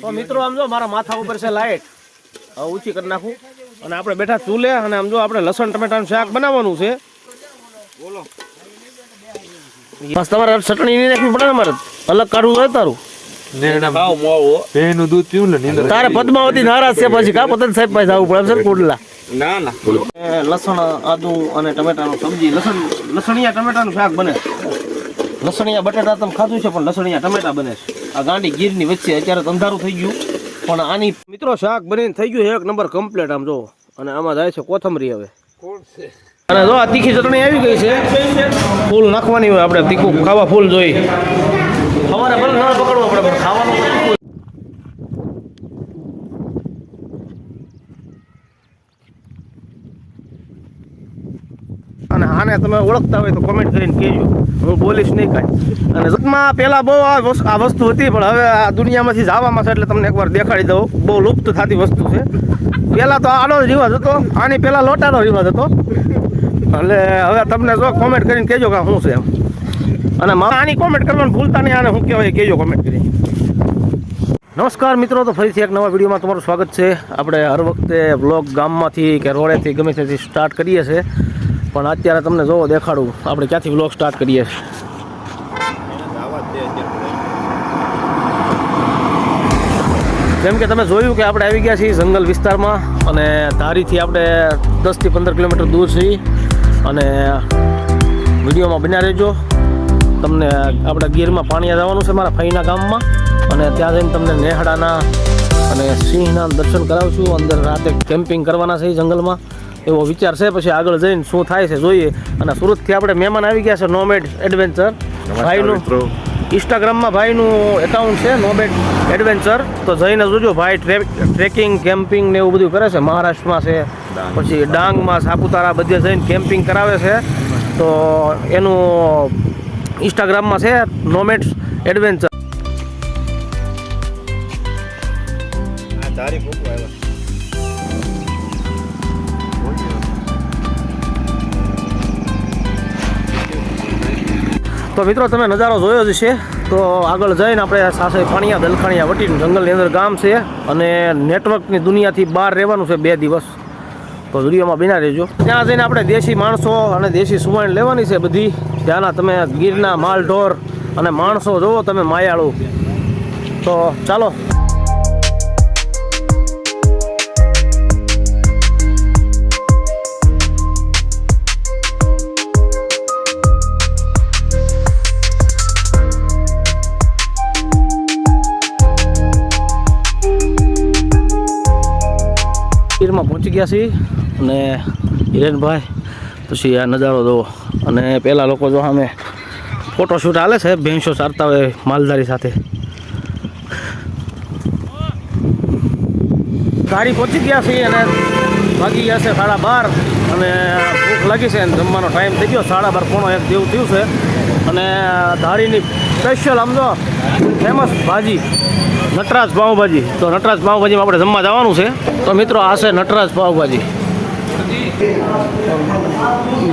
તો મિત્રો આમ જો મારા માથા ઉપર છે લાઈટ. હવે ઊંચી કરી નાખું. અને આપણે બેઠા ચૂલે અને આમ જો આપણે લસણ ટમેટાનું શાક બનાવવાનું છે. બોલો. બસ તમારે ચટણી નહીં નાખવી પડે ને મારે. અલગ કાઢવું હોય તારું. દૂધ પીવું ને તારે પદ્માવતી નારાજ છે પછી. કા પતંગ સાહેબ પાસે જવું પડે છે કુડલા? ના ના. લસણ આદુ અને ટમેટાનું સબ્જી લસણ લસણિયા ટમેટાનું શાક બને. લસણિયા બટાટા તમે ખાધું છે પણ લસણિયા ટમેટા બને છે. આ ગાંડી ગીરની વચ્ચે અત્યારે અંધારું થઈ ગયું, પણ આની મિત્રો, શાક બનીને થઈ ગયું એક નંબર કમ્પ્લીટ આમ જો. અને આમાં જાય છે કોથમરી હવે. અને જો આ તીખી ચટણી આવી ગઈ છે, ફૂલ નાખવાની હોય આપણે તીખું ખાવા ફૂલ જોઈ. સવારે ભલે ના પકડવું આપણે ખાવાનું તો તીખું અને આને તમે ઓળખતા હોય તો કોમેન્ટ કરીને કહેજો. હું બોલીશ નહીં કાંઈ. અને જગમાં પહેલાં બહુ આ વસ્તુ હતી, પણ હવે આ દુનિયામાંથી જવામાં છે એટલે તમને એકવાર દેખાડી દઉં. બહુ લુપ્ત થતી વસ્તુ છે. પહેલાં તો આનો રિવાજ હતો. આની પહેલાં લોટાનો રિવાજ હતો. એટલે હવે તમને જો કોમેન્ટ કરીને કહેજો કે શું છે એમ. અને આની કોમેન્ટ કરવાનું ભૂલતા નહીં, આને શું કહેવાય કહેજો કોમેન્ટ કરી નમસ્કાર મિત્રો, તો ફરીથી એક નવા વિડીયોમાં તમારું સ્વાગત છે. આપણે હર વખતે બ્લોગ ગામમાંથી કે રોડેથી ગમે ત્યાંથી સ્ટાર્ટ કરીએ છીએ. પણ અત્યારે તમને જોવો, દેખાડું. આપણે ક્યાંથી બ્લોગ સ્ટાર્ટ કરીએ જેમ કે તમે જોયું કે આપણે આવી ગયા છીએ જંગલ વિસ્તારમાં અને ધારીથી આપણે દસથી પંદર કિલોમીટર દૂર છીએ. અને વિડીયોમાં બન્યા રહેજો. તમને આપણે ગીરમાં પાણીયા જવાનું છે મારા ફઈના ગામમાં. અને ત્યાં જઈને તમને નેહડાના અને સિંહના દર્શન કરાવશું અંદર રાતે કેમ્પિંગ કરવાના છે જંગલમાં. એવો વિચાર છે. પછી આગળ જઈને શું થાય છે જોઈએ. અને સુરતથી આપણે મહેમાન આવી ગયા છે નોમેડ એડવેન્ચર ભાઈનું ઇન્સ્ટાગ્રામમાં ભાઈનું એકાઉન્ટ છે નોબેટ એડવેન્ચર તો જઈને જોજો ભાઈ ટ્રેકિંગ કેમ્પિંગ ને એવું બધું કરે છે. મહારાષ્ટ્રમાં છે. પછી ડાંગમાં સાપુતારા બધે જઈને કેમ્પિંગ કરાવે છે. તો એનું ઇન્સ્ટાગ્રામમાં છે નોમેટ્સ એડવેન્ચર તારી તો મિત્રો, તમે નજારો જોયો જ છે તો આગળ જઈને આપણે સાથે પાણીયા દલખાણીયા વટીને જંગલની અંદર ગામ છે અને નેટવર્કની દુનિયાથી બહાર રહેવાનું છે બે દિવસ. તો વિડીયોમાં બિના રહેજો. ત્યાં જઈને આપણે દેશી માણસો અને દેશી સુવાણ લેવાની છે બધી. ત્યાંના તમે ગીરના માલઢોર અને માણસો જોવો, તમે માયાળુ. તો ચાલો. ગયા છીએ અને હિરેનભાઈ, પછી આ નજારો જોવો. અને પહેલાં લોકો જો અમે ફોટોશૂટ હાલે છે, ભેંસો ચારતા હોય માલધારી સાથે. ગાડી પહોંચી ગયા છીએ અને વાગી ગયા છે સાડા બાર. અને ભૂખ લાગી છે અને જમવાનો ટાઈમ થઈ ગયો. સાડા બાર પોણો એક જેવું થયું છે. અને ધારીની સ્પેશિયલ આમ જો ફેમસ ભાજી. નટરાજ પાઉંભાજી. તો નટરાજ પાઉંભાજીમાં આપણે જમવા જવાનું છે. તો મિત્રો, આ છે નટરાજ પાઉંભાજી.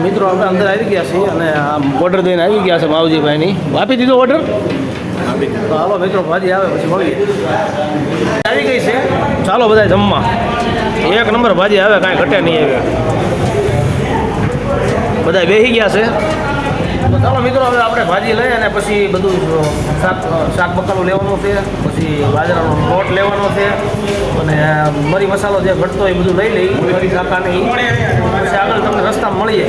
મિત્રો, આપણે અંદર આવી ગયા છીએ અને આ ઓર્ડર દઈને આવી ગયા છે માવજીભાઈની. આપી દીધો ઓર્ડર તો હાલો મિત્રો, ભાજી આવે, પછી મળીએ. આવી ગઈ છે. ચાલો બધા જમવા. એક નંબર ભાજી આવે, કાંઈ ઘટે નહીં આવે બધા બેસી ગયા છે. તો ચાલો મિત્રો, હવે આપણે ભાજી લઈએ અને પછી બધું શાક શાક બકાલું લેવાનું છે, પછી બાજરાનો લોટ લેવાનો છે, અને મરી મસાલો જે ઘટતો એ બધું લઈ લઈ મરી શાકાને. પછી આગળ તમને રસ્તા મળીએ.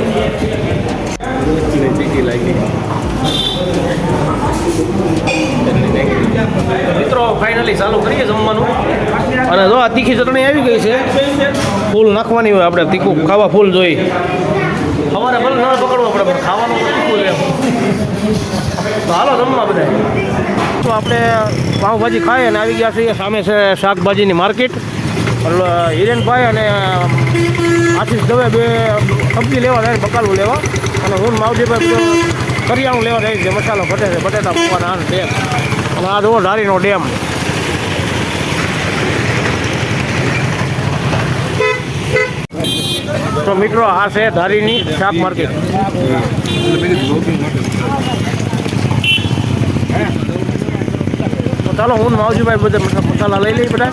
મિત્રો ફાઇનલી ચાલુ કરીએ જમવાનું. અને જો આ તીખી ચટણી આવી ગઈ છે, ફૂલ નાખવાની હોય આપણે, તીખું ખાવા ફૂલ જોઈ અમારે ભલે તો હાલો જમવા બધા તો આપણે પાઉંભાજી ખાઈએ અને આવી ગયા છીએ. સામે છે શાકભાજીની માર્કેટ. હિરેનભાઈ અને આશીષ દવે બે સબ્જી લેવા જાય, બકાલું લેવા. અને હું માવજીભાઈ કરિયાણું લેવા જાય છે, મસાલો ઘટે છે બટેટા પકવાના આ ડેમ અને આ જુઓ ધારીનો ડેમ. તો મિત્રો, આ છે ધારીની શાક માર્કેટ તો તો ચાલો હું માવજીભાઈ બધા મસાલા લઈ લઈ બધા.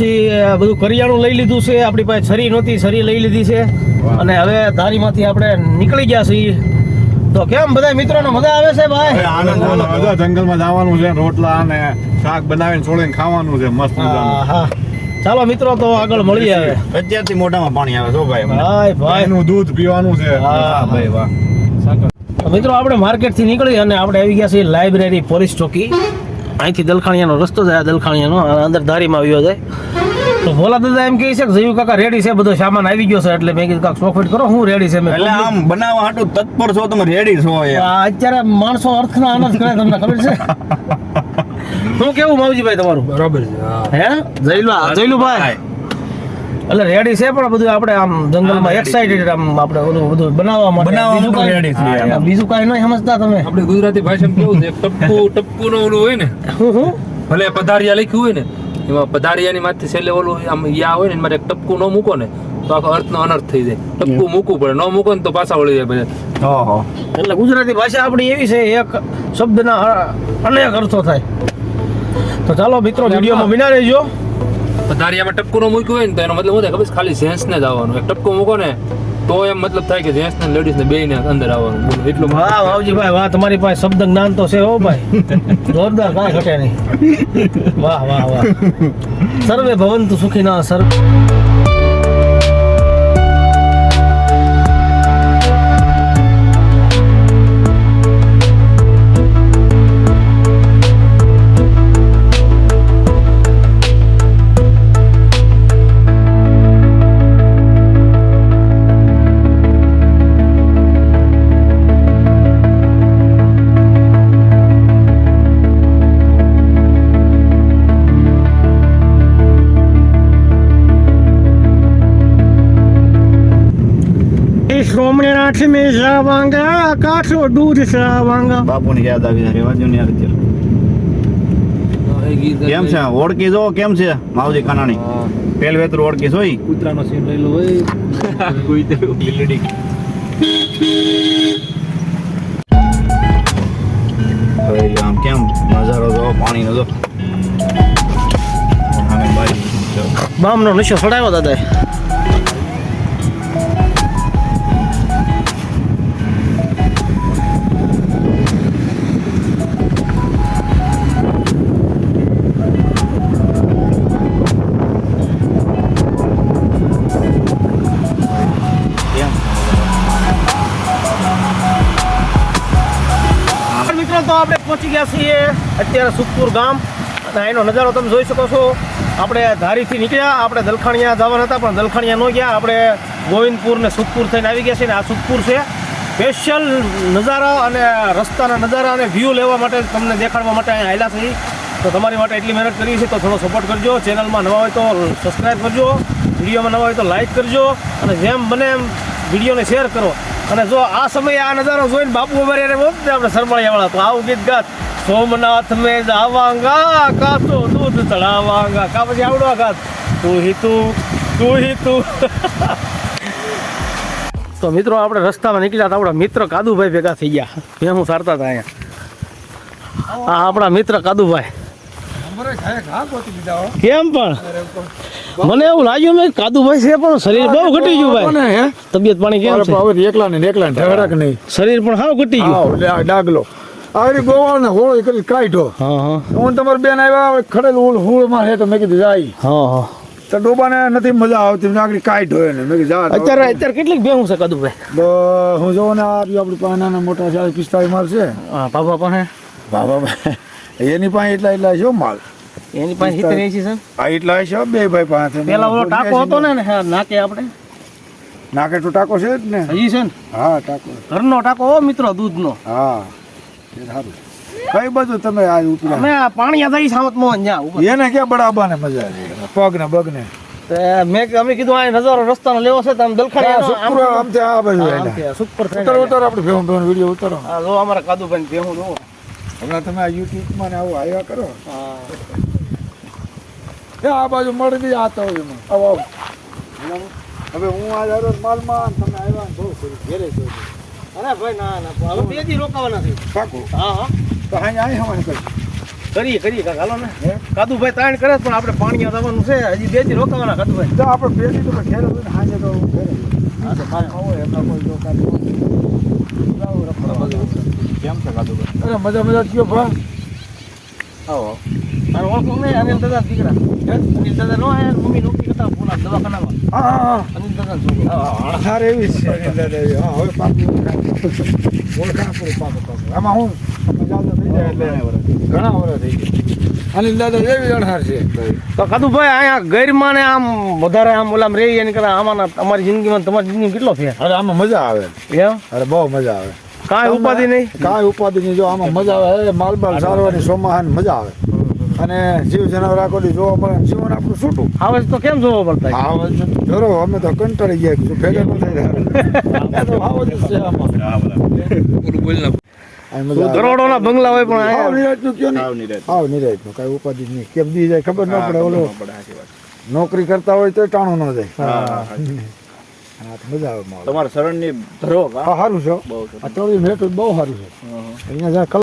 પછી બધું કરિયાણું લઈ લીધું છે. આપણી પાસે છરી નહોતી છરી લઈ લીધી છે. અને હવે ધારીમાંથી આપણે નીકળી ગયા છીએ. તો કેમ બધા મિત્રોને મજા આવે છે ભાઈ? આનંદ જંગલમાં જવાનું છે રોટલા અને શાક બનાવીને છોડીને ખાવાનું છે મસ્ત હા મજાનું. હા. ચાલો મિત્રો તો આગળ મળી આવે અત્યારથી મોઢામાં પાણી આવે છો ભાઈ ભાઈ ભાઈ. નું દૂધ પીવાનું છે. હા, ભાઈ વાહ. મિત્રો આપણે માર્કેટથી નીકળી અને આપણે આવી ગયા છીએ લાઇબ્રેરી પોલીસ ચોકી. અહીંથી દલખાણિયાનો રસ્તો છે આ દલખાણિયાનો અંદર ધારીમાં આવ્યો છે તો ભોલા દાદા એમ કહે છે કે જયુ કાકા રેડી છે બધો સામાન આવી ગયો છે એટલે મેં કીધું કાક ચોખવટ કરો હું રેડી છે મેં એટલે આમ બનાવવા હાટું તત્પર છો તમે રેડી છો યાર આ અત્યારે માણસો અર્થના આનંદ કરે તમને ખબર છે? શું કેવું માવજીભાઈ તમારું? બરાબર છે હે. જયલુ જયલુભાઈ એટલે રેડી છે પણ બધું આપણે આમ જંગલમાં એક્સાઇટેડ આમ આપણે બધું બધું બનાવવા માટે. બનાવવા બીજું માટે રેડી એમ. બીજું કાઈ નહીં સમજતા તમે. આપણે ગુજરાતી ભાષામાં કેવું છે? ટપકુ ટપકુ નો ઓલું હોય ને. હું હું? ભલે પધારિયા લખ્યું હોય ને એમાં પધારિયાની માથે છેલ્લે ઓલું આમ યા હોય ને એમાં એક ટપકું ન મૂકો ને તો આખો અર્થનો અનર્થ થઈ જાય. ટપકું મૂકવું પડે. ન મૂકો ને તો પાછા વળી જાય બધા એટલે ગુજરાતી ભાષા આપણી એવી છે એક શબ્દના અનેક અર્થો થાય. તો ચાલો મિત્રો વિડીયોમાં વિના રહેજો. પધારિયામાં ટપકું ન મૂક્યું હોય ને તો એનો મતલબ શું થાય ખબર ખાલી જેન્ટ્સ ને જ આવવાનું. એક ટપકું મૂકો ને તો એમ મતલબ થાય કે જેન્ટ્સ ને લેડીઝ ને બે ને અંદર આવવાનું. એટલું વાહ વાવજી ભાઈ વાહ તમારી પાસે શબ્દ જ્ઞાન તો છે હો ભાઈ. જોરદાર કાંઈ ઘટે નહીં. વાહ વાહ વાહ. સર્વે ભવંતુ સુખીના સર્વ સોમનાથ મેં જાવાંગા કાઠો દૂધ સાવાંગા બાપુની યાદ આવી જાય રેવા ને યાર અત્યારે. કેમ છે? ઓળખી જો કેમ છે? માવજી કાનાણી. પેલ વેતરું ઓળખી જોઈ કૂતરાનો સીન રહેલો હોય. લીલડી. ભાઈ આમ કેમ? નજારો જો પાણીનો જો. સામે બારી જો. બામનો નશો સડાવ્યો દાદા પહોંચી ગયા છીએ અત્યારે સુખપુર ગામ. અને એનો નજારો તમે જોઈ શકો છો. આપણે ધારીથી નીકળ્યા. આપણે દલખાણિયા જવાના હતા, પણ દલખાણિયા ન ગયા. આપણે ગોવિંદપુર ને સુખપુર થઈને આવી ગયા છીએ ને આ સુખપુર છે. સ્પેશિયલ નજારા અને રસ્તાના નજારા અને વ્યૂ લેવા માટે તમને દેખાડવા માટે અહીંયા આવેલા છીએ. તો તમારી માટે એટલી મહેનત કરી છે તો થોડો સપોર્ટ કરજો. ચેનલમાં નવા હોય તો સબસ્ક્રાઈબ કરજો. વિડીયોમાં નવા હોય તો લાઇક કરજો. અને જેમ બને એમ વિડીયોને શેર કરો. અને જો આ સમયે આ નજારો જોઈને બાપુ અમારે એને બોલते આપણે સરમળિયાવાળા તો આવું ગીત ગાત. સોમનાથ મેં જાવાંગા, કાચો દૂધ ચડાવાંગા. કા પછી આવડવા ગાત? તું હી તું તું હી તું. તો મિત્રો આપણે રસ્તામાં નીકળ્યા હતા આપણા મિત્ર કાદુભાઈ ભેગા થઈ ગયા. હું સારતા હતા અહીંયા. આ આપણા મિત્ર કાદુભાઈ. કેમ પણ? મને એવું લાગ્યું મેં કાદુભાઈ છે પણ શરીર બહુ ઘટી ગયું ભાઈ. તબિયત પાણી કેમ છે? હવે એકલા ને એકલા ઢગડક નહીં. શરીર પણ હાવ ઘટી ગયું. ડાગલો. આવી ગોવાળ ને હોળો કરી કાઢો હા હા. હું તમારી બેન આવ્યા ખડેલ હોળ હોળમાં હે તો મેં કીધું જાય. હા હા. તો ડોબાને નથી મજા આવતી નાગરી કાઢો એને. મેં જા અત્યારે અત્યારે કેટલીક ભેહું છે કદુભાઈ? હું જોઉં ને આ આપણું નાના મોટા ચાલીસ પિસ્તાળીસ માર છે. હા પાપા પાસે બાબા એની પાસે એટલા એટલા છે માલ. એની પાસે સિત્તેર એસી છે આ એટલા છે બે ભાઈ પાસે. પેલા ઓલો ટાકો હતો ને નાકે આપણે. નાકે તો ટાકો છે જ ને. હજી છે ને? હા ટાકો. ઘરનો ટાકો મિત્રો દૂધનો. હા સારું. કઈ બધું તમે આ ઉપરા અમે પાણી આધારી સામત મો અહીંયા ઉપર એને ક્યાં બડાબાને મજા આવે? પગ ને બગ ને તે મેં ક- અમે કીધું આ નજારો રસ્તાનો લેવો છે તમે દલખાણી સુપર આમ થી આ બાજુ. સુપર ઉતારો ઉતારો આપણે ભેગું ભેગું વીડિયો ઉતારો હા જો અમારા કાદુભાઈ ભેહું જો હમણાં તમે આ યુટ્યુબમાં ને આવું આવ્યા કરો. હા. એ આ બાજુ મળી બી આતો હોય એમાં. આવો આવો. હવે હું આજ હરોજ માલમાં તમે આવ્યા ને બહુ કર્યું ઘેરે જોયું અરે ભાઈ ના ના હવે બે દી રોકાવાના છે. પાકું? હા હા. તો હા આય હવાની કરી. કરીએ કરીએ કાકા હાલો ને? કાદુભાઈ તાણ કરે પણ આપણે પાણી આવવાનું છે. હજી બે દી રોકાવાના કાદુભાઈ. તો આપણે બે દી તો ઘેરે હોય ને હાંજે તો ઘેરે હા તો ફાઇન. આવો એમના કોઈ જો રખડવા. કેમ છે કાદુભાઈ અરે મજા મજા કયો ભાઈ આવો અને ઓળખો નહીં અનિલ દાદા દીકરા અનિલ દાદા નો આયા મમ્મી નોકરી કરતા પૂરા દવાખાનામાં હા હા અનિલ દાદા છોકરો દાદા હા હવે પાકું ઓળખાણ પૂરું આમાં હું ઘણા વર્ષ થઈ ગયા દાદા એવી અણહાર છે. તો કાદુભાઈ અહીંયા ગૈરમાં ને આમ વધારે આમ ઓલામ રહી એની કરતા આમાં અમારી જિંદગીમાં તમારી જિંદગી કેટલો ફેર? અરે આમાં મજા આવે. એમ? અરે બહુ મજા આવે. કાંઈ ઉપાધિ નહીં? કાંઈ ઉપાધિ નહીં. જો આમાં મજા આવે માલ બાલ સારવાની સોમાહાની મજા આવે. અને જીવ જનાવર આખો દી જોવા મળે જીવન આપણું છૂટું. આવે તો કેમ જોવા પડતા આવો જ અમે તો કંટાળી ગયા ભેગા ન થઈ રહ્યા દરોડોના બંગલા હોય પણ કયો ને? આવ નિરાંતનું, કાંઈ ઉપાધિ જ નહીં. કેમ દી જાય ખબર ન પડે ઓલો પડે, નોકરી કરતા હોય તો ટાણું ન જાય. હા, સાચી. હા, તો મજા આવે. તમારા શરણની ધરો હા સારું છે. આ તળિયું મેઠું બહુ સારું છે. અહીંયા જ્યાં કલ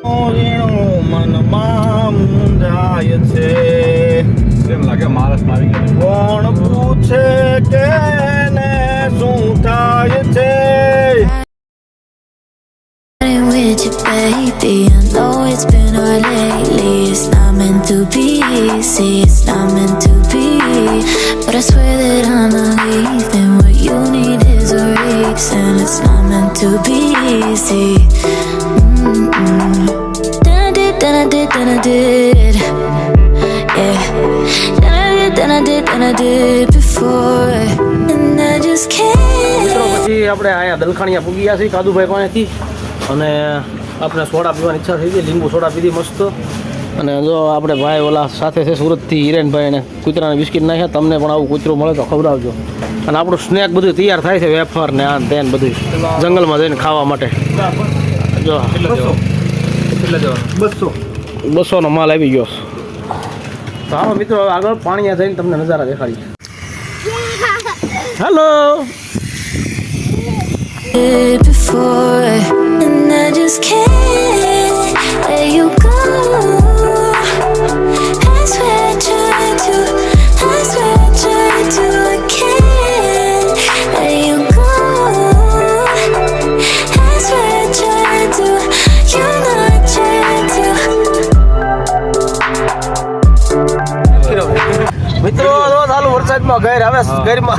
મનમાં મુંજાય છે. એમ લાગે માણસ મારી કોણ પૂછે કે ને શું થાય છે? with you, baby. I know it's been hard lately. It's not meant to be easy. It's not meant to be. But I swear that I'm not leaving. What you need is a reason. It's not meant to be easy. Mm-mm. Then I did, then I did, then I did. Yeah. Then I did, then I did, then I did before. And I just can't. મિત્રો પછી આપણે અહીંયા દલખાણીયા પૂગી ગયા છીએ કાદુભાઈ પાસેથી અને આપણે સોડા પીવાની ઈચ્છા થઈ ગઈ લીંબુ સોડા પીધી મસ્ત. અને જો આપણે ભાઈ ઓલા સાથે છે સુરતથી હિરેનભાઈ અને કૂતરાને બિસ્કિટ નાખ્યા તમને પણ આવું કૂતરું મળે તો ખવડાવજો. અને આપણું સ્નેક બધું તૈયાર થાય છે વેફર ને આ તેન બધું જંગલમાં જઈને ખાવા માટે. જો. બસો. બસોનો માલ આવી ગયો. તો મિત્રો આગળ પાણીયા જઈને તમને નજારા દેખાડી hello before, just can't let you go. I swear I tried to, I swear I tried to, I can't let you go. I swear I tried to, you know I tried to. મિત્રો જો ચાલુ વરસાદમાં ઘર આવે છે, ઘરમાં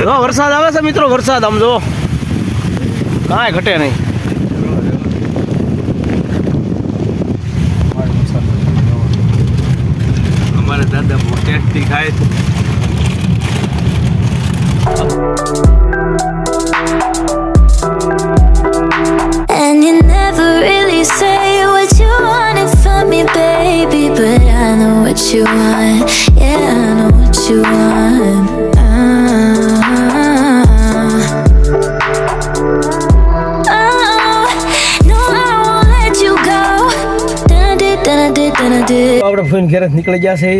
જો વરસાદ આવે છે મિત્રો વરસાદ આમ જો કાંઈ ઘટે નહીં. અમારે દાદા મોટેથી ખાય ખાય નીકળી ગયા છે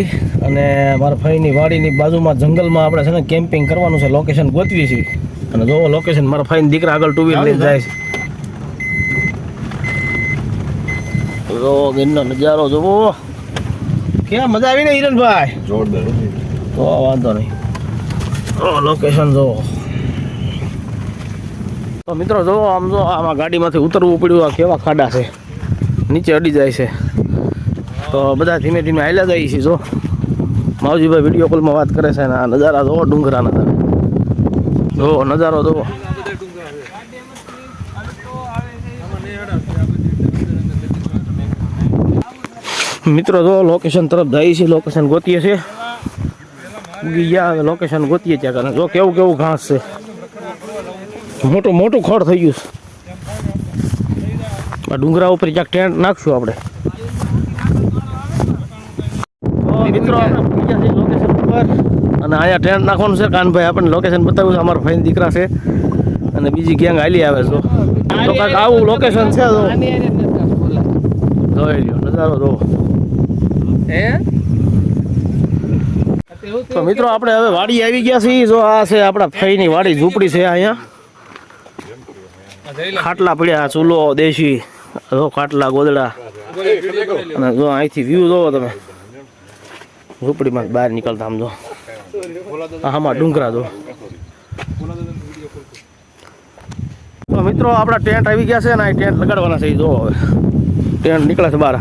અને મારા ભાઈની વાડીની બાજુમાં જંગલમાં આપણે છે ને કેમ્પિંગ કરવાનું છે લોકેશન ગોતવી છે. અને જોવો લોકેશન મારા ફઈન દીકરા આગળ ટુ વ્હીલર લઈને જાય છે. જો ગીરનો નજારો જોવો. ક્યાં મજા આવી ને હિરણભાઈ? જોરદાર તો વાંધો નહીં. લોકેશન જોવો. તો મિત્રો જોવો આમ જો આમાં ગાડીમાંથી ઉતરવું પડ્યું આ કેવા ખાડા છે. નીચે અડી જાય છે. તો બધા ધીમે ધીમે હાલ્યા જઈએ છીએ, જો. માવજીભાઈ વીડિયો કોલમાં વાત કરે છે અને આ નજારા જોવો ડુંગરા નજારા જો, નજારો જોવો. મિત્રો જો લોકેશન તરફ જાય છે લોકેશન ગોતીએ છે. ઉગી ગયા લોકેશન ગોતીએ ત્યાં કારણે જો, કેવું કેવું ઘાસ છે. મોટું મોટું ખોળ થઈ ગયું છે. આ ડુંગરા ઉપર ક્યાંક ટેન્ટ નાખશું આપણે તો મિત્રો આપણે પહોંચી ગયા છીએ લોકેશન ઉપર અને અહીંયા ટેન્ટ નાખવાનું છે કાનભાઈ આપણને લોકેશન બતાવ્યું છે અમારા ભાઈ દીકરા છે. અને બીજી ગેંગ હાલી આવે છે તો કાંઈક આવું લોકેશન છે તો જોઈ લ્યો નજારો જો તો મિત્રો આપણે હવે વાડી આવી ગયા છીએ જો આ છે આપણા ફઈની વાડી ઝૂંપડી છે અહીંયા. ખાટલા પડ્યા ચૂલો દેશી જો ખાટલા ગોદડા. અને જો અહીંથી વ્યૂ જોવો તમે. ઝૂંપડીમાં બહાર નીકળતા આમ જો. આમાં ડુંગરા જો તો મિત્રો આપણા ટેન્ટ આવી ગયા છે ને અહીં ટેન્ટ લગાડવાના છે જો હવે. ટેન્ટ નીકળે છે બહાર.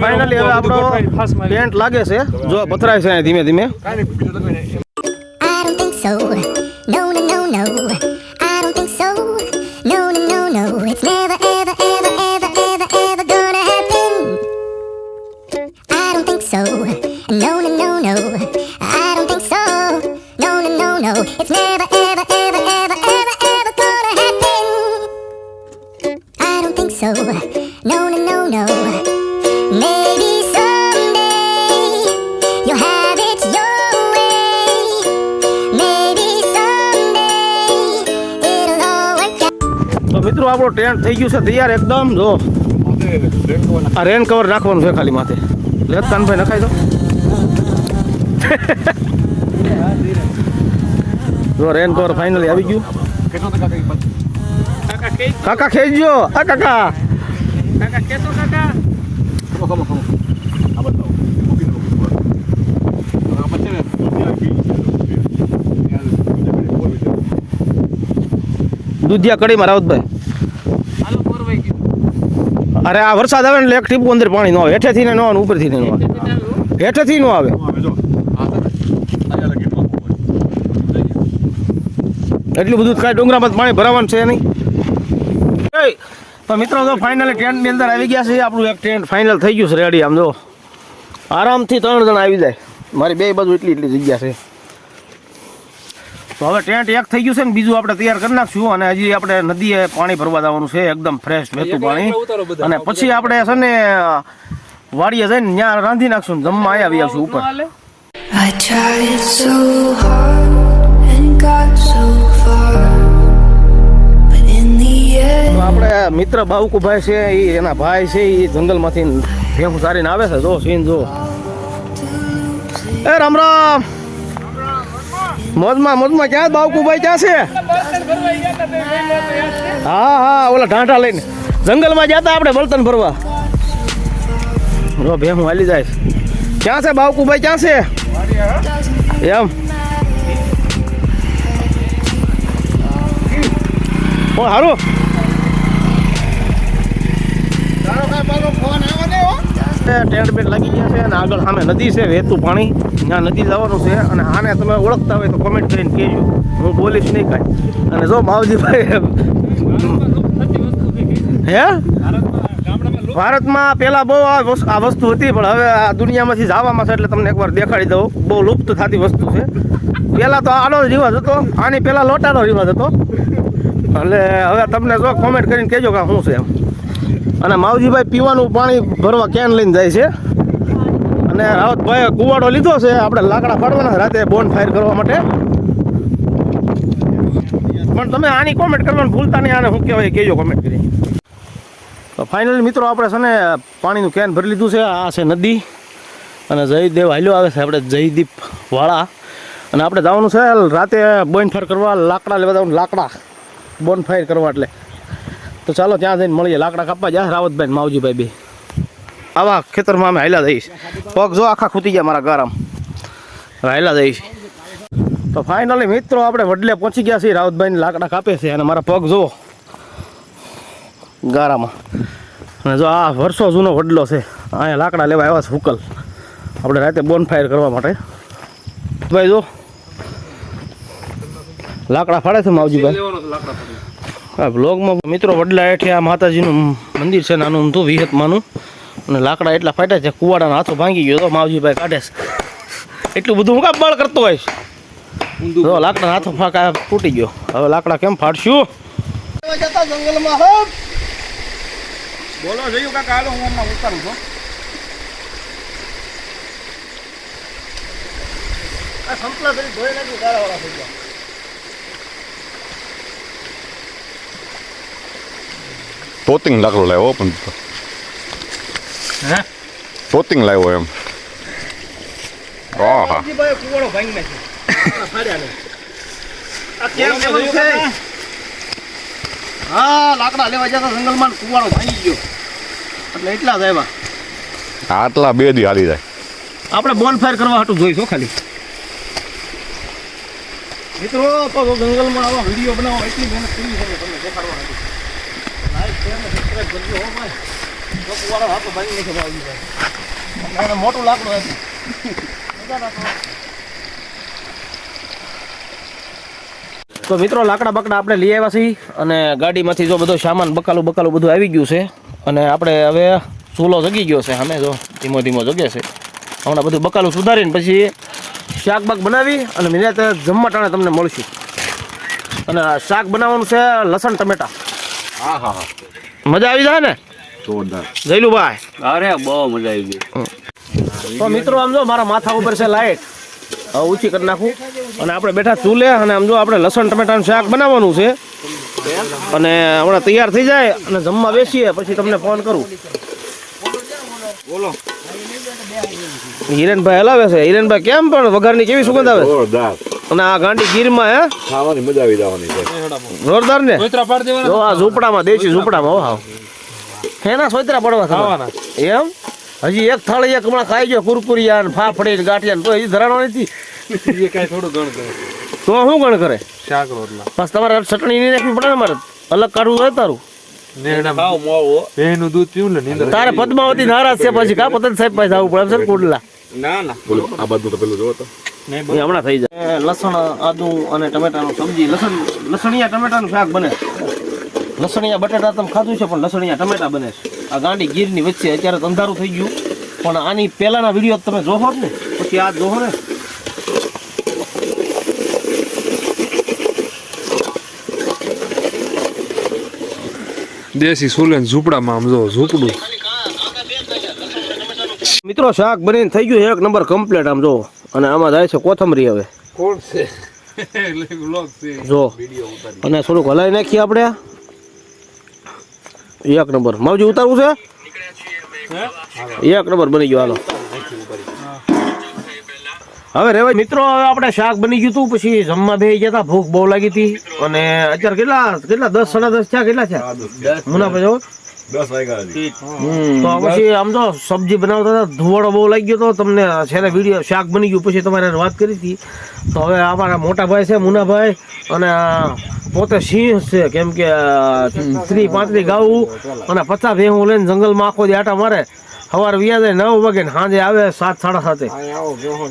ફાઇનલી હવે આપણો. ટેન્ટ લાગે છે. જો પથરાય છે ધીમે ધીમે. I don't think so. No, no, no, no. I don't think so. No, no, no, no. It's never, ever, ever, ever, ever, ever gonna happen. I don't think so. No, no, no, no. Maybe someday you'll have it your way. Maybe someday it'll all work out. તો મિત્રો આપણો tent થઈ ગયું છે તૈયાર એકદમ જો આ રેન કવર રાખવાનું છે ખાલી માથે. લેત કાનભાઈ નખાઈ દો. જો રેન કવર ફાઇનલી આવી ગયું. કાકા ખેંચજો આ કાકા. દૂધિયા કડીમાં રાવતભાઈ અરે આ વરસાદ આવે ને એક ટીપું અંદર પાણી ન આવે. હેઠેથી ને ન આવે ઉપરથી ને ન આવે. હેઠેથી ન આવે. એટલું બધું કાંઈ ડુંગરામાં પાણી ભરાવાનું છે નહીં. તો મિત્રો તો ફાઇનલ ટ્રેન્ડની અંદર આવી ગયા છે આપણું એક ટેન્ટ ફાઇનલ થઈ ગયું છે રેડી આમ જો આરામથી ત્રણ જણ આવી જાય. મારી બે બાજુ એટલી એટલી જગ્યા છે. તો હવે ટેન્ટ એક થઈ ગયું છે ને બીજું આપણે તૈયાર કરી નાખશું અને હજી આપણે નદીએ પાણી ભરવા જવાનું છે એકદમ ફ્રેશ વહેતું પાણી. અને પછી આપણે છે ને વાડીએ જઈને ત્યાં રાંધી નાખશું ને જમવા અહીંયા આવી આવશું ઉપર. I tried so hard and got so far, but in the end. તો આપણે મિત્ર બાવકુભાઈ છે એ એના ભાઈ છે એ જંગલમાંથી ભેગું સારીને આવે છે. જો સીન જો. એ રામ રામ! મોજમાં મોજમાં ક્યાં? બાવકુભાઈ ક્યાં છે? હા હા ઓલા ઢાંઢા લઈને. જંગલમાં જતા આપણે બળતણ ભરવા. જો ભેહું હાલી જાય. ક્યાં છે બાવકુભાઈ? ક્યાં છે? એમ. ઓ હારું. ટેન્ટ બેટ લાગી ગયા છે અને આગળ સામે નદી છે વહેતું પાણી. ત્યાં નથી જવાનું છે અને આને તમે ઓળખતા હોય તો કોમેન્ટ કરીને કહેજો. હું બોલીશ નહીં કાંઈ. અને જો માવજીભાઈ હે? ભારતમાં પહેલાં બહુ આ વસ્તુ હતી, પણ હવે આ દુનિયામાંથી જવામાં છે એટલે તમને એકવાર દેખાડી દઉં. બહુ લુપ્ત થતી વસ્તુ છે. પહેલાં તો આનો રિવાજ હતો, આની પહેલાં લોટાનો રિવાજ હતો. એટલે હવે તમને જો કોમેન્ટ કરીને કહેજો કે શું છે એમ. અને માવજીભાઈ પીવાનું પાણી ભરવા કેન લઈને જાય છે? અને રાવતભાઈએ કુવાડો લીધો છે. આપણે લાકડા ફાડવાના રાતે બોન ફાયર કરવા માટે. પણ તમે આની કોમેન્ટ કરવાનું ભૂલતા નહીં, આને શું કહેવાય કહેજો કોમેન્ટ કરી તો ફાઇનલી મિત્રો, આપણે છે ને પાણીનું કેન ભરી લીધું છે. આ છે નદી. અને જયદેવ હાલ્યો આવે છે આપણે જયદીપ વાળા. અને આપણે જવાનું છે રાતે બોનફાયર કરવા, લાકડા લેવા જવાનું, લાકડા. બોન ફાયર કરવા એટલે. તો ચાલો ત્યાં જઈને મળીએ. લાકડા કાપવા જાય રાવતભાઈ માવજીભાઈ બે. આવા ખેતરમાં અમે હાલ્યા જઈશ પગ જો આખા ખૂટી ગયા મારા ગારામ. હાલ્યા જઈશ તો ફાઇનલી મિત્રો આપણે વડલે પહોંચી ગયા છીએ. રાવતભાઈને લાકડા કાપે છે અને મારા પગ જુઓ. ગારામાં. અને જો આ વર્ષો જૂનો વડલો છે. અહીંયા લાકડા લેવા આવ્યા છે હુકલ આપણે રાતે બોન ફાયર કરવા માટે. ભાઈ જો. લાકડા ફાડે છે માવજીભાઈ. બ્લોગમાં મિત્રો વડલા હેઠે આ માતાજીનું મંદિર છે નાનું ઊંધું વિહતમાનું. અને લાકડા એટલા ફાટ્યા છે કુવાડાના હાથો ભાંગી ગયો. તો માવજીભાઈ કાઢે છે. એટલું બધું હું કામ બળ કરતો હોય તો લાકડા હાથો ફાંકા તૂટી ગયો. હવે લાકડા કેમ ફાડશું બોલો જોયું કાકા હાલો હું હમણાં ઉતારું છું. તોતિંગ લાકડો લાવ્યો પણ હે? તોતિંગ લાવ્યો એમ. આહા કુવાડો ભાંગી નાખ્યો ફાડ્યા આ કેમ છે? હા લાકડા લેવા જતા જંગલમાં ને કુવાડો ભાંગી ગયો. એટલે એટલા જ આવ્યા. આટલા બે દી હાલી જાય. આપણે બોનફાયર કરવા હાટું જોઈશું ખાલી. મિત્રો તો જંગલમાં આવા વીડિયો બનાવો એટલી મહેનત કરી છે તમને દેખાડવા લાઈક શેર સબસ્ક્રાઇબ કરજો હો ભાઈ. હાથો મોટું લાકડું હતું. તો મિત્રો લાકડા બકડા આપણે લઈ આવ્યા છીએ અને ગાડીમાંથી જો બધો સામાન બકાલું બકાલું બધું આવી ગયું છે અને આપણે હવે ચૂલો જગી ગયો છે અમે જો ધીમો ધીમો જગે છે. હમણાં બધું બકાલું સુધારીને પછી શાક બાક બનાવી અને મિનિટ જમવા ટાણે તમને મળશું. અને શાક બનાવવાનું છે લસણ ટમેટા. હા હા હા. મજા આવી જાય ને? જોરદાર. જયલુભાઈ. અરે બહુ મજા આવી ગઈ. તો મિત્રો આમ જો મારા માથા ઉપર છે લાઈટ. ઊંચી કરી નાખું. અને આપણે બેઠા ચૂલે અને આમ જો આપણે લસણ ટમેટાનું શાક બનાવવાનું છે. અને હમણાં તૈયાર થઈ જાય અને જમવા બેસીએ પછી તમને ફોન કરું. બોલો. હિરેનભાઈ હલાવે છે. હિરેનભાઈ કેમ પણ વઘારની કેવી સુગંધ આવે? જોરદાર. અને આ ગાંડી ગીરમાં હે? ખાવાની મજા આવી જવાની છે. જોરદાર ને? જો આ ઝૂંપડામાં દેશી ઝૂંપડામાં હો હાવ. હેના સોતરા પડવા થવાના એમ? હજી એક થાળી એક હમણાં ખાઈ ગયો કુરકુરિયા ને ફાફડી ને ગાંઠિયા તો હજી ધરાણો નથી. એ કાંઈ થોડું ગણ કરે. તો શું ગણ કરે? શાક રોટલા. બસ તમારે ચટણી નહીં નાખવી પડે ને મારે. અલગ કાઢવું હોય તારું. પદ્માવતી નારાજ છે પછી. કા પતન સાહેબ પાસે જવું પડે? કુડલા. ના ના. બોલો આ બાજુ તો પેલું જોવો તો. હમણાં થઈ જાય. લસણ આદુ અને ટમેટાનું સબ્જી લસણ લસણિયા ટમેટાનું શાક બને. લસણિયા બટાટા તમે ખાધું છે પણ લસણિયા ટમેટા બને છે. આ ગાંડી ગીરની વચ્ચે અત્યારે અંધારું થઈ ગયું. પણ આની પહેલાંના વીડિયો તમે જોહો ને. પછી આ જોહો ને. દેશી સુલેન ઝૂંપડામાં આમ જો ઝૂંપડું. મિત્રો શાક બનીને થઈ ગયું એક નંબર કમ્પ્લીટ આમ જો. અને આમાં જાય છે કોથમરી હવે. કોણ છે? જો. અને થોડુંક હલાવી નાખીએ આપણે. એક નંબર. માવજી ઉતારવું છે? એક નંબર બની ગયો હાલો. હવે રેવાય. મિત્રો હવે આપણે શાક બની ગયું હતું પછી જમવા બે ગયા હતા ભૂખ બહુ લાગી હતી. અને અત્યારે કેટલા કેટલા દસ સાડા દસ થયા કેટલા થયા? મુનાફા જો દસ વાગ્યા તો પછી આમ તો સબ્જી બનાવતા હતા ધુવાડો બહુ લાગી ગયો તો તમને છેલ્લે વીડિયો શાક બની ગયું પછી તમારે વાત કરી હતી. તો હવે અમારા મોટા ભાઈ છે મુનાભાઈ અને પોતે સિંહ છે કેમ કે ત્રી પાંત્રી ગાવું અને પચાસ ભેહું લઈને જંગલમાં આખો દે આટા મારે. સવારે વ્યાજે નવ વાગે ને સાંજે આવે સાત સાડા સાતે.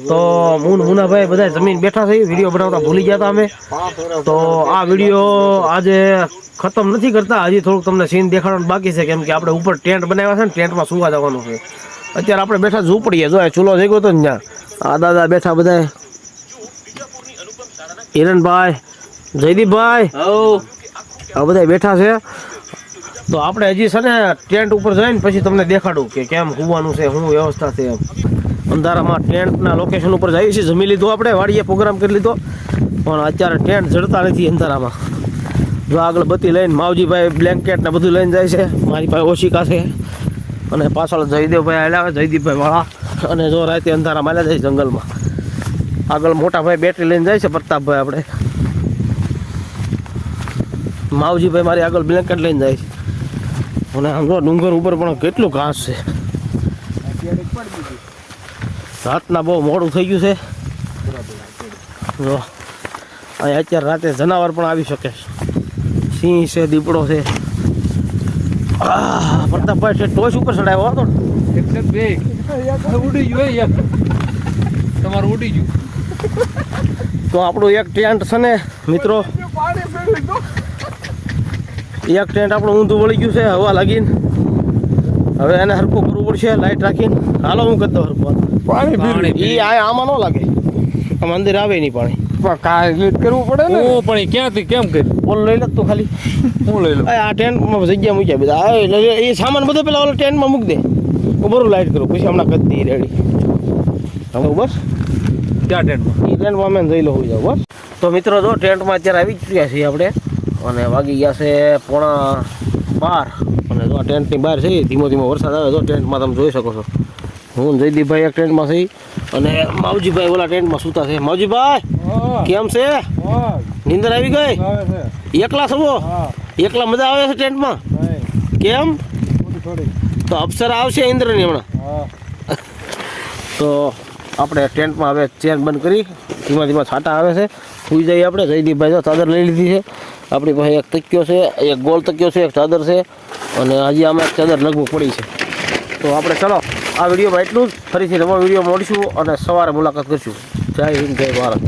તો મુન મુનાભાઈ બધા જમીન બેઠા છે વીડિયો બનાવતા ભૂલી ગયા હતા અમે. તો આ વીડિયો આજે ખતમ નથી કરતા હજી થોડુંક તમને સીન દેખાડવાનું બાકી છે કેમ કે આપણે ઉપર ટેન્ટ બનાવ્યા છે ને ટેન્ટમાં સુવા જવાનું છે. અત્યારે આપણે બેઠા ઝૂંપડીએ જો ચૂલો થઈ ગયો તો ને ત્યાં. આ દાદા બેઠા બધા હિરણભાઈ જયદીપભાઈ. આ બધા બેઠા છે. તો આપણે હજી છે ને ટેન્ટ ઉપર જઈને પછી તમને દેખાડું કે કેમ હોવાનું છે, શું વ્યવસ્થા છે એમ. અંધારામાં ટેન્ટના લોકેશન ઉપર જઈએ છીએ, જમી લીધું આપણે, વાડીએ પ્રોગ્રામ કરી લીધો. પણ અત્યારે ટેન્ટ જડતા નથી અંધારામાં. જો આગળ બત્તી લઈને માવજીભાઈ બ્લેન્કેટ ને બધું લઈને જાય છે. મારી પાસે ઓશિકા છે. અને પાછળ જયદેવભાઈ આવે જયદીપભાઈ વાળા અને જો રાતે અંધારામાં આવ્યા જાય જંગલમાં. આગળ મોટા ભાઈ બેટરી લઈને જાય છે પ્રતાપભાઈ આપણે. માવજીભાઈ મારી આગળ બ્લેન્કેટ લઈને જાય છે. અને આમ જો ડુંગર ઉપર પણ કેટલું ઘાસ છે. રાતના બહુ મોડું થઈ ગયું છે. જો અહીંયા અત્યારે રાતે જનાવર પણ આવી શકે સિંહ છે દીપડો છે. પ્રતાપભાઈ છે ટોચ ઉપર ચડાવ્યો હતો ઉડી ગયું તમારું ઉડી ગયું. તો આપણું એક ટેન્ટ છે ને મિત્રો. એક ટેન્ટ આપણું ઊંધું વળી ગયું છે હવા લાગીને. હવે એને હરખું કરવું પડશે લાઈટ રાખીને. હાલો હું કરતો હરખું. પાણી એ આ આમાં ન લાગે. મંદિર આવે નહીં પાણી. પણ કાંઈ કરવું પડે ને? હું પણ ક્યાંથી કેમ કરી? ઓલ લઈ લે તું ખાલી. હું લઈ લઉં. આ આ ટેન્ટમાં જગ્યા મૂક્યા બધા. એ સામાન બધો પેલા ઓલા ટેન્ટમાં મૂકી દે. હું બરોબર લાઈટ કરું. પછી હમણાં કરી દઈએ રેડી હવે બસ. ક્યાં ટેન્ટમાં? એ ટેન્ટમાં અમે જઈ લઉં જાઉં બસ. તો મિત્રો જો ટેન્ટમાં અત્યારે આવી ચૂક્યા છીએ આપણે. અને વાગી ગયા છે પોણા બાર. અને જો આ ટેન્ટની બહાર છે ધીમો ધીમો વરસાદ આવે તો ટેન્ટમાં તમે જોઈ શકો છો. હું જયદીપભાઈ એક ટેન્ટમાં છે અને માવજીભાઈ ઓલા ટેન્ટમાં સૂતા છે. માવજીભાઈ કેમ છે? નીંદર આવી ગઈ? એકલા છો એકલા મજા આવે છે ટેન્ટમાં? કેમ? તો અપ્સરા આવશે ઇન્દ્રની હમણાં. તો આપણે ટેન્ટમાં હવે ચેન બંધ કરી. ધીમા ધીમા છાંટા આવે છે. સુઈ જઈએ આપણે. જયદીપભાઈ ભાઈ ચાદર લઈ લીધી છે. આપણી પાસે એક તકિયો છે, એક ગોળ તક્યો છે, એક ચાદર છે અને હજી આમાં એક ચાદર લગભગ પડી છે. તો આપણે ચલો, આ વિડીયોમાં એટલું જ. ફરીથી નવા વીડિયો મળીશું અને સવારે મુલાકાત કરીશું. જય હિન્દ, જય ભારત.